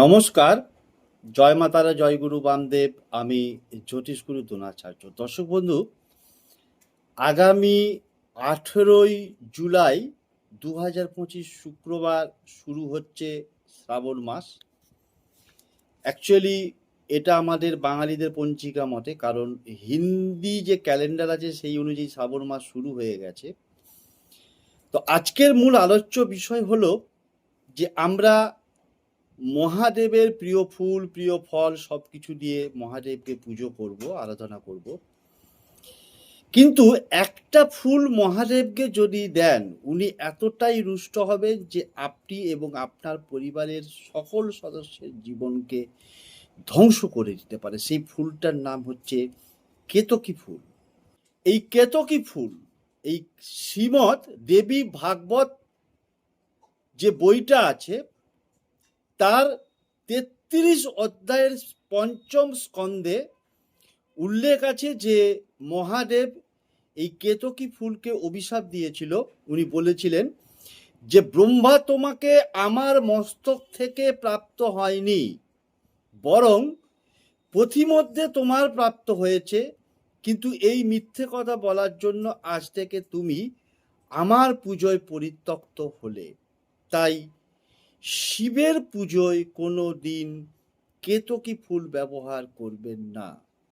নমস্কার। জয় মাতারা জয় গুরু বামদেব। আমি জ্যোতিষগুরু দ্রোণাচার্য। দর্শক বন্ধু, আগামী আঠেরোই জুলাই দু হাজার পঁচিশ শুক্রবার শুরু হচ্ছে শ্রাবণ মাস। অ্যাকচুয়ালি এটা আমাদের বাঙালিদের পঞ্জিকা মতে, কারণ হিন্দি যে ক্যালেন্ডার আছে সেই অনুযায়ী শ্রাবণ মাস শুরু হয়ে গেছে। তো আজকের মূল আলোচ্য বিষয় হলো যে আমরা মহাদেবের প্রিয় ফুল, প্রিয় ফল সব কিছু দিয়ে মহাদেবকে পুজো করব, আরাধনা করব। কিন্তু একটা ফুল মহাদেবকে যদি দেন, উনি এতটাই রুষ্ট হবেন যে আপনি এবং আপনার পরিবারের সকল সদস্যের জীবনকে ধ্বংস করে দিতে পারে। সেই ফুলটার নাম হচ্ছে কেতকী ফুল। এই কেতকী ফুল, এই শ্রীমৎ দেবী ভাগবত যে বইটা আছে তার তেত্রিশ অধ্যায়ের পঞ্চম স্কন্ধে উল্লেখ আছে যে মহাদেব এই কেতকী ফুলকে অভিশাপ দিয়েছিল। উনি বলেছিলেন যে, ব্রহ্মা তোমাকে আমার মস্তক থেকে প্রাপ্ত হয়নি, বরং পথিমধ্যে তোমার প্রাপ্ত হয়েছে। কিন্তু এই মিথ্যে কথা বলার জন্য আজ থেকে তুমি আমার পুজোয় পরিত্যক্ত হলে। তাই শিবের পুজোয় কোনো দিন কেতকী ফুল ব্যবহার করবেন না।